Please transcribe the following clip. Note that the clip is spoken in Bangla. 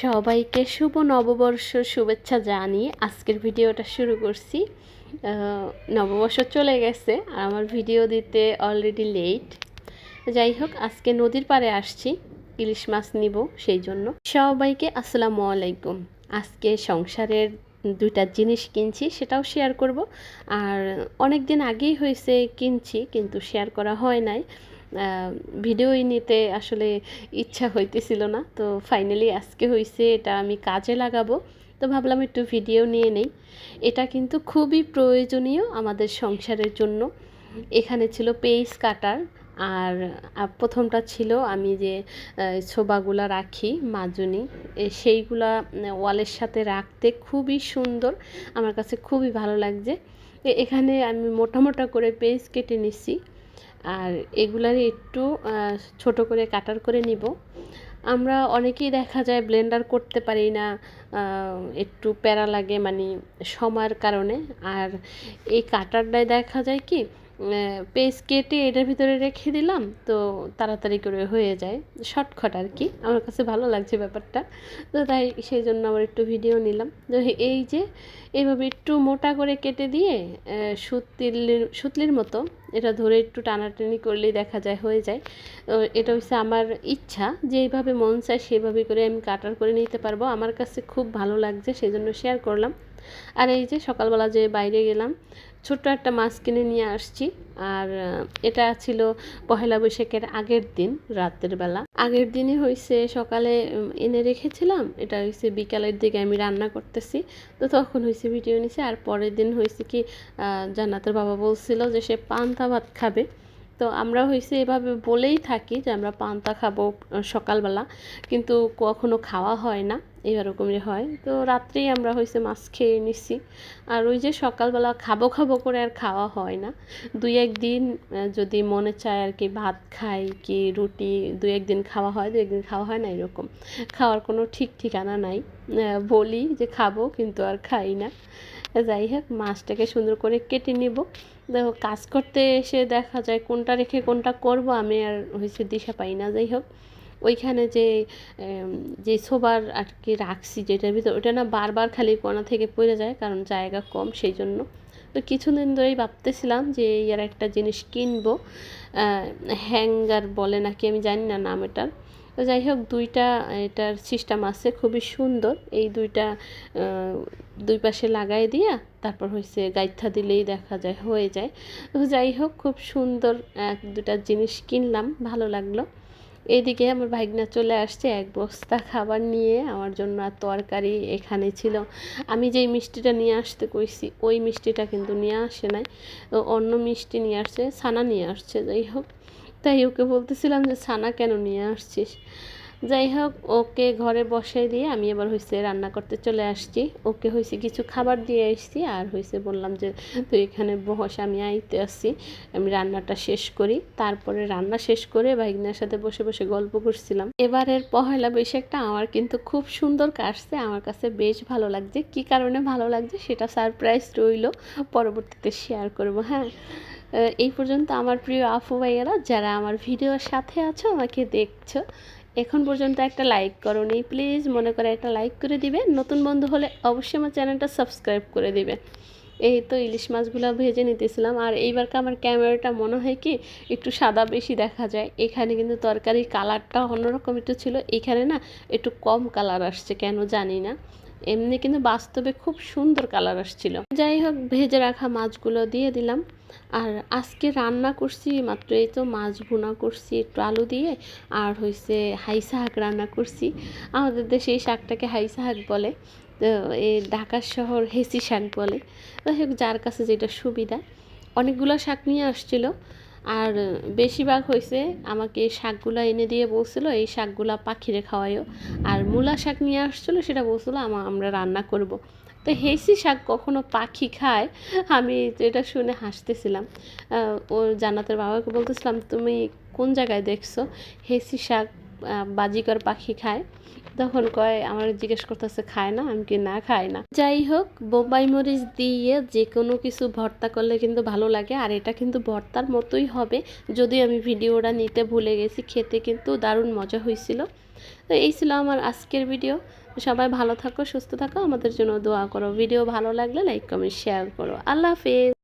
সবাইকে শুভ নববর্ষ শুভেচ্ছা জানিয়ে আজকের ভিডিওটা শুরু করছি। নববর্ষ চলে গেছে আর আমার ভিডিও দিতে অলরেডি লেট যাই হোক, আজকে নদীর পাড়ে আসছি, ইলিশ মাছ নিব সেই জন্য। সবাইকে আসসালামু আলাইকুম। আজকে সংসারের দুইটা জিনিস কিনছি, সেটাও শেয়ার করব। আর অনেক দিন আগেই হয়েছে কিনছি, কিন্তু শেয়ার করা হয় নাই। ভিডিওই নিতে আসলে ইচ্ছা হইতেছিল না। তো ফাইনালি আজকে হয়েছে এটা আমি কাজে লাগাবো। তো ভাবলাম একটু ভিডিও নিয়ে নেই। এটা কিন্তু খুবই প্রয়োজনীয় আমাদের সংসারের জন্য। এখানে ছিল পেইস কাটার, আর প্রথমটা ছিল আমি যে ছোবাগুলা রাখি, মাজুনি। সেইগুলা ওয়ালের সাথে রাখতে খুবই সুন্দর। আমার কাছে খুবই ভালো লাগছে। এখানে আমি মোটা মোটা করে পেজ কেটে নিচ্ছি আর এগুলার একটু ছোট করে কাটার করে নিব। আমরা অনেকেই দেখা যায় ব্লেন্ডার করতে পারি না একটু প্যারা লাগে মানে সময়ের কারণে। আর এই কাটারটায় দেখা যায় কি পেস্ট কেটে এটার ভিতরে রেখে দিলাম, তো তাড়াতাড়ি করে হয়ে যায়। শর্টকাট আর কি, আমার কাছে ভালো লাগছে ব্যাপারটা। তো তাই সেই জন্য আবার একটু ভিডিও নিলাম। তো এই যে এইভাবে একটু মোটা করে কেটে দিয়ে সুতলির সুতলির মতো, এটা ধরে একটু টানাটানি করলেই দেখা যায়, হয়ে যায়। তো এটা হচ্ছে আমার ইচ্ছা যে এইভাবে মন চায় সেভাবে করে আমি কাটার করে নিতে পারব। আমার কাছে খুব ভালো লাগছে, সেই জন্য শেয়ার করলাম। আর এই যে সকালবেলা যে বাইরে গেলাম, ছোট্ট একটা মাছ কিনে নিয়ে আসছি। আর এটা ছিল পহেলা বৈশাখের আগের দিন, রাতের বেলা। আগের দিনই হয়েছে সকালে এনে রেখেছিলাম। এটা হয়েছে বিকালের দিকে আমি রান্না করতেছি। তো তখন হয়েছে ভিডিও নিছে। আর পরের দিন হয়েছে কি জান্নাতের বাবা বলছিল যে সে পান্তা ভাত খাবে। তো আমরা হয়েছে এভাবে বলেই থাকি যে আমরা পান্তা খাব সকালবেলা। কিন্তু কখনো খাওয়া হয় না। এরকমই হয়। তো রাত্রেই আমরা হয়েছে মাছ খেয়ে নিছি। আর ওই যে সকালবেলা খাব খাব করে আর খাওয়া হয় না। দুই একদিন যদি মনে চায় আর কি ভাত খাই কি রুটি, দুই একদিন খাওয়া হয়, দুই একদিন খাওয়া হয় না এরকম। খাওয়ার কোনো ঠিক ঠিকানা নাই। বলি যে খাব কিন্তু আর খাই না। যাই হোক, মাছটাকে সুন্দর করে কেটে নিব। দেখো, কাজ করতে এসে দেখা যায় কোনটা রেখে কোনটা করব, আমি আর হয়েছে দিশা পাই না। যাই হোক ওইখানে যে যে সোবার আর কি রাখছি যেটার ভিতর, ওটা না বারবার খালি কোনা থেকে পড়ে যায়, কারণ জায়গা কম সেই জন্য তো কিছুদিন ধরেই ভাবতেছিলাম যে এর একটা জিনিস কিনবো। হ্যাঙ্গার বলে নাকি, আমি জানি না নাম এটার। তো যাই হোক, দুইটা এটার সিস্টেম আছে, খুবই সুন্দর। এই দুইটা দুই পাশে লাগাই দিয়া, তারপর হয়েছে গাইথা দিলেই দেখা যায়, হয়ে যায়। তো যাই হোক, খুব সুন্দর এক দুটা জিনিস কিনলাম, ভালো লাগল। এইদিকে আমার ভাগনা চলে আসছে, এক বস্তা খাবার নিয়ে। আমার জন্য আর তরকারি এখানে ছিল। আমি যেই মিষ্টিটা নিয়ে আসতে কইছি, ওই মিষ্টিটা কিন্তু নিয়ে আসে নাই। অন্য মিষ্টি নিয়ে আসছে, ছানা নিয়ে আসছে, যাই হোক। তাই ওকে বলতেছিলাম যে, ছানা কেন নিয়ে আসছিস? যাই হোক ওকে ঘরে বসাই দিয়ে আমি এবার হয়েছে রান্না করতে চলে আসছি। ওকে হয়েছে কিছু খাবার দিয়ে এসছি আর হয়েছে বললাম যে, তুই এখানে বস, আমি আইতে আসছি, আমি রান্নাটা শেষ করি। তারপরে রান্না শেষ করে ভাইগনার সাথে বসে বসে গল্প করছিলাম। এবারের পহেলা বৈশাখটা আমার কিন্তু খুব সুন্দর কাটছে। আমার কাছে বেশ ভালো লাগছে। কি কারণে ভালো লাগছে সেটা সারপ্রাইজ রইল। পরবর্তীতে শেয়ার করব হ্যাঁ। এই পর্যন্ত আমার প্রিয় আফু ভাইয়েরা, যারা আমার ভিডিওর সাথে আছো, আমাকে দেখছ এখন পর্যন্ত একটা লাইক করনি প্লিজ মনে করে একটা লাইক করে দিবে। নতুন বন্ধু হলে অবশ্যই আমার চ্যানেলটা সাবস্ক্রাইব করে দিবে। এই তো ইলিশ মাছগুলো ভেজে নিতেছিলাম, আর এইবারকে আমার ক্যামেরাটা মনে হয় কি, একটু সাদা বেশি দেখা যায়। এখানে কিন্তু তরকারির কালারটা অন্যরকম একটু ছিল, এখানে না একটু কম কালার আসছে, কেন জানি না। এমনি কিন্তু বাস্তবে খুব সুন্দর কালার আসছিল। যাই হোক, ভেজে রাখা মাছগুলো দিয়ে দিলাম। আর আজকে রান্না করছি মাত্র, এই তো মাছ ভুনা করছি একটু আলু দিয়ে। আর হয়েছে হাইসা শাক রান্না করছি। আমাদের দেশে এই শাকটাকে হাইসা শাক বলে। তো এই ঢাকার শহর হেসি শাক বলে। যাই হোক, যার কাছে যেটা সুবিধা। অনেকগুলো শাক নিয়ে আসছিল। আর বেশিরভাগ হয়েছে আমাকে শাকগুলা এনে দিয়ে বলছিল, এই শাকগুলা পাখিরে খাওয়াইও। আর মূলা শাক নিয়ে আসছিল, সেটা বলছিল, আমা- আমরা রান্না করব। তো হেসি শাক কখনো পাখি খায়? আমি এটা শুনে হাসতেছিলাম। ওর জান্নাতের বাবাকে বলতেছিলাম, তুমি কোন জায়গায় দেখছ হেসি শাক বাজিকর পাখি খায়। তখন কয়, আমার জিজ্ঞেস করতেছে, খায় না? আমি কি না খাই না। যাই হোক, বোম্বাই মরিচ দিয়ে যে কোনো কিছু ভর্তা করলে কিন্তু ভালো লাগে। আর এটা কিন্তু ভর্তার মতোই হবে। যদি আমি ভিডিওটা নিতে ভুলে গেছি, খেতে কিন্তু দারুণ মজা হয়েছিল। তো এই ছিল আমার আজকের ভিডিও। সবাই ভালো থাকো, সুস্থ থাকো। আমাদের জন্য দোয়া করো। ভিডিও ভালো লাগলে লাইক, কমেন্ট, শেয়ার করো। আল্লাহ হাফেজ।